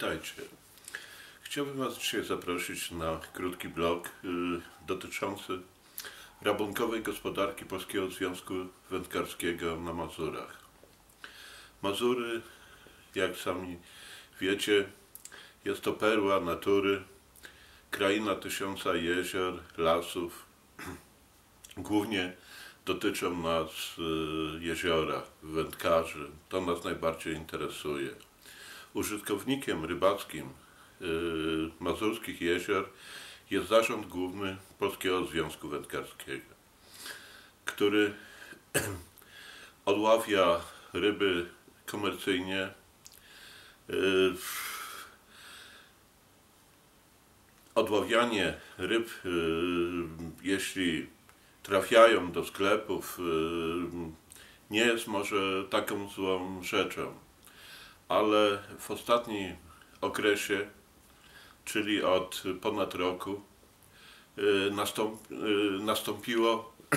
Witajcie. Chciałbym Was dzisiaj zaprosić na krótki blog y, dotyczący rabunkowej gospodarki Polskiego Związku Wędkarskiego na Mazurach. Mazury, jak sami wiecie, jest to perła natury, kraina tysiąca jezior, lasów. Głównie dotyczą nas y, jeziora, wędkarzy. To nas najbardziej interesuje. Użytkownikiem rybackim y, mazurskich jezior jest Zarząd Główny Polskiego Związku Wędkarskiego, który odławia ryby komercyjnie y, odławianie ryb, y, jeśli trafiają do sklepów, nie jest może taką złą rzeczą ale w ostatnim okresie, czyli od ponad roku, y, y, nastąpiło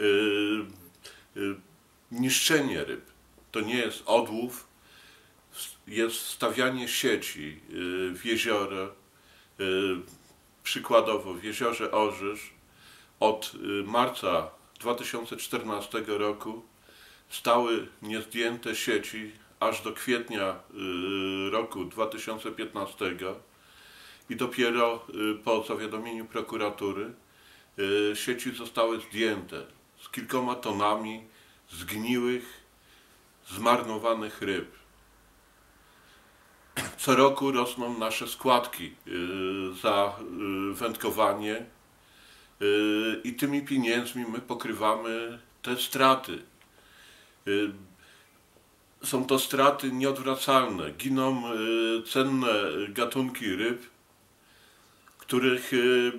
y, niszczenie ryb. To nie jest odłów, jest stawianie sieci w jeziora, przykładowo w jeziorze Orzysz od marca 2014 roku stały niezdjęte sieci aż do kwietnia y, roku 2015 i dopiero y, po zawiadomieniu prokuratury y, sieci zostały zdjęte z kilkoma tonami zgniłych, zmarnowanych ryb. Co roku rosną nasze składki za wędkowanie i tymi pieniędzmi my pokrywamy te straty są to straty nieodwracalne. Giną y, cenne gatunki ryb, których y,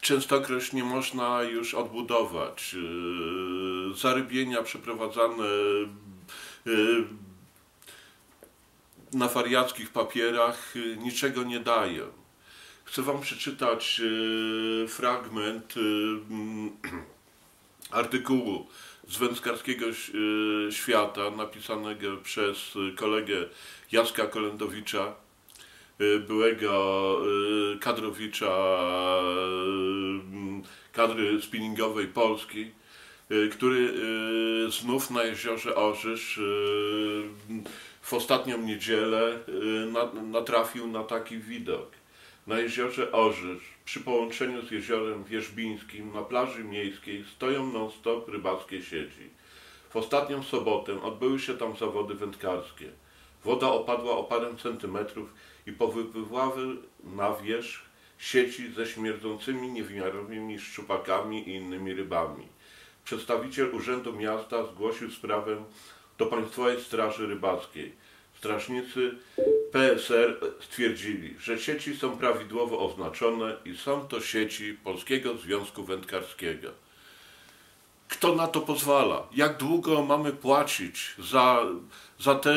częstokroć nie można już odbudować. Y, zarybienia przeprowadzane na wariackich papierach niczego nie dają. Chcę Wam przeczytać fragment artykułu z wędkarskiego y, świata, napisanego przez kolegę Jacka Kolendowicza, y, byłego y, kadrowicza kadry spinningowej Polski, który znów na jeziorze Orzysz w ostatnią niedzielę natrafił na taki widok. Na jeziorze Orzysz, przy połączeniu z jeziorem Wierzbińskim, na plaży miejskiej stoją non-stop rybackie sieci. W ostatnią sobotę odbyły się tam zawody wędkarskie. Woda opadła o parę centymetrów i powypływały na wierzch sieci ze śmierdzącymi niewymiarowymi szczupakami i innymi rybami. Przedstawiciel Urzędu Miasta zgłosił sprawę do Państwowej Straży Rybackiej. Strażnicy PSR stwierdzili, że sieci są prawidłowo oznaczone i są to sieci Polskiego Związku Wędkarskiego. Kto na to pozwala? Jak długo mamy płacić za, za te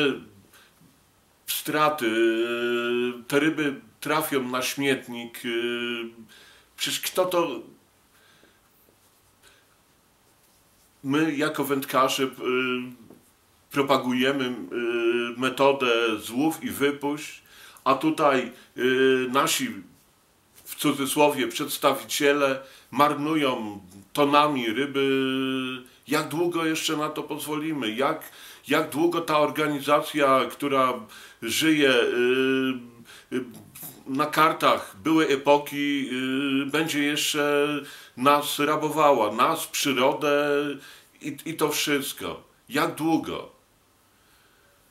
straty? Te ryby trafią na śmietnik. Przecież kto to. My, jako wędkarze, propagujemy y, metodę złów i wypuść, a tutaj y, nasi w cudzysłowie przedstawiciele marnują tonami ryby. Jak długo jeszcze na to pozwolimy? Jak, jak długo ta organizacja, która żyje y, na kartach byłej epoki, będzie jeszcze nas rabowała, nas, przyrodę i, i to wszystko? Jak długo?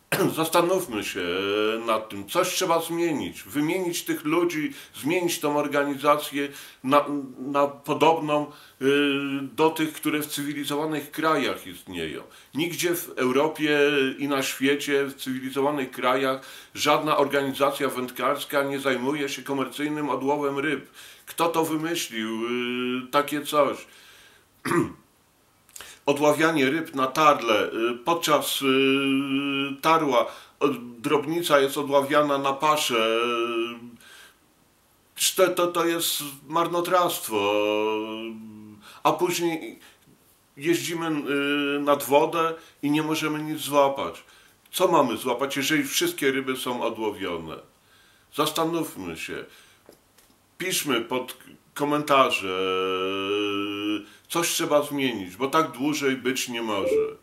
zastanówmy się nad tym. Coś trzeba zmienić, wymienić tych ludzi, zmienić tą organizację na, na podobną y, do tych, które w cywilizowanych krajach istnieją. Nigdzie w Europie i na świecie, w cywilizowanych krajach, żadna organizacja wędkarska nie zajmuje się komercyjnym odłowem ryb. Kto to wymyślił? Y, takie coś. odławianie ryb na tarle, y, podczas y, tarła drobnica jest odławiana na paszę, to, to, to jest marnotrawstwo. A później jeździmy y, nad wodę i nie możemy nic złapać. Co mamy złapać, jeżeli wszystkie ryby są odłowione? Zastanówmy się. Piszmy pod komentarze. Coś trzeba zmienić, bo tak dłużej być nie może.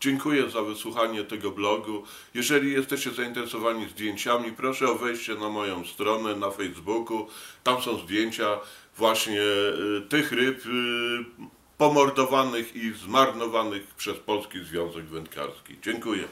Dziękuję za wysłuchanie tego blogu. Jeżeli jesteście zainteresowani zdjęciami, proszę o wejście na moją stronę na Facebooku. Tam są zdjęcia właśnie y, tych ryb y, pomordowanych i zmarnowanych przez Polski Związek Wędkarski. Dziękuję.